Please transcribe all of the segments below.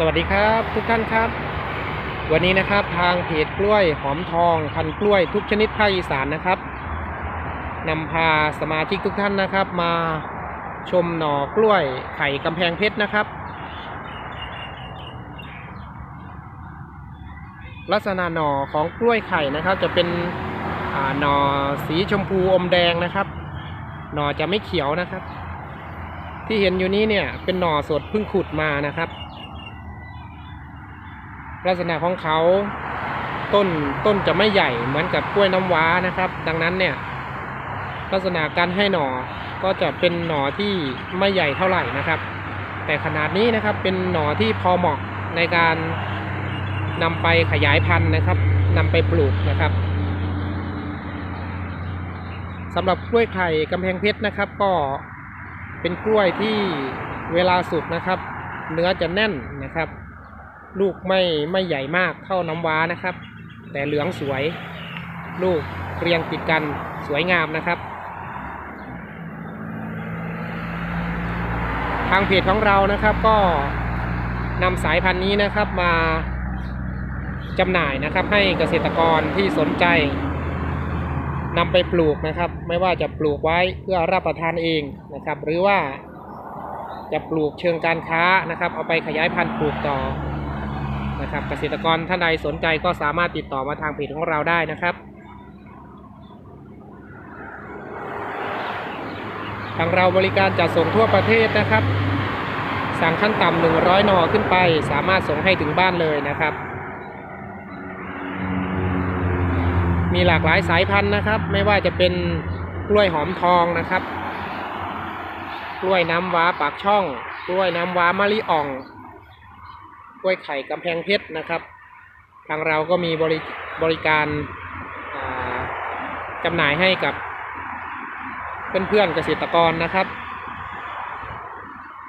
สวัสดีครับทุกท่านครับ วันนี้นะครับทางเพจกล้วยหอมทองพันกล้วยทุกชนิดภาคอีสานนะครับนำพาสมาชิกทุกท่านนะครับ มาชมหน่อกล้วยไข่กำแพงเพชรนะครับ ลักษณะหน่อของกล้วยไข่นะครับ จะเป็นหน่อสีชมพูอมแดงนะครับ หน่อจะไม่เขียวนะครับ ที่เห็นอยู่นี้เนี่ยเป็นหน่อสดเพิ่งขุดมานะครับ ลักษณะของเขาต้นต้นจะไม่ใหญ่เหมือนกับกล้วยน้ำว้านะครับ ดังนั้นเนี่ยลักษณะการให้หน่อก็จะเป็นหน่อที่ไม่ใหญ่เท่าไหร่นะครับ แต่ขนาดนี้นะครับเป็นหน่อที่พอเหมาะในการนำไปขยายพันธุ์นะครับนำไปปลูกนะครับสำหรับกล้วยไข่กำแพงเพชรนะครับ ก็เป็นกล้วยที่เวลาสุกนะครับ เนื้อจะแน่นนะครับ ลูกไม่ไม่ใหญ่มากเท่าน้ำว้านะครับ แต่เหลืองสวย ลูกเรียงติดกันสวยงามนะครับ ทางเพจของเรานะครับก็นำสายพันธุ์นี้นะครับมาจำหน่ายนะครับให้เกษตรกรที่สนใจนำไปปลูกนะครับ ไม่ว่าจะปลูกไว้เพื่อรับประทานเองนะครับ หรือว่าจะปลูกเชิงการค้านะครับ เอาไปขยายพันธุ์ปลูกต่อ นะครับ เกษตรกรท่านใดสนใจก็สามารถติดต่อมาทางเพจของเราได้นะครับ ทางเราบริการจัดส่งทั่วประเทศนะครับ สั่งขั้นต่ำ100หนอขึ้นไป สามารถส่งให้ถึงบ้านเลยนะครับ มีหลากหลายสายพันธุ์นะครับ ไม่ว่าจะเป็นกล้วยหอมทองนะครับ กล้วยน้ำว้าปากช่อง กล้วยน้ำว้ามะลิอ่อง กล้วยไข่กำแพงเพชรนะครับ ทางเราก็มีบริบริการจำหน่ายให้กับเพื่อนๆเกษตรกรนะครับ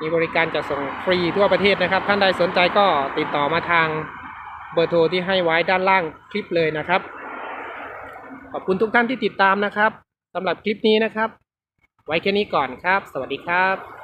มีบริการจัดส่งฟรีทั่วประเทศนะครับ ท่านใดสนใจก็ติดต่อมาทางเบอร์โทรที่ให้ไว้ด้านล่างคลิปเลยนะครับ ขอบคุณทุกท่านที่ติดตามนะครับสำหรับคลิปนี้นะครับ ไว้แค่นี้ก่อนครับ สวัสดีครับ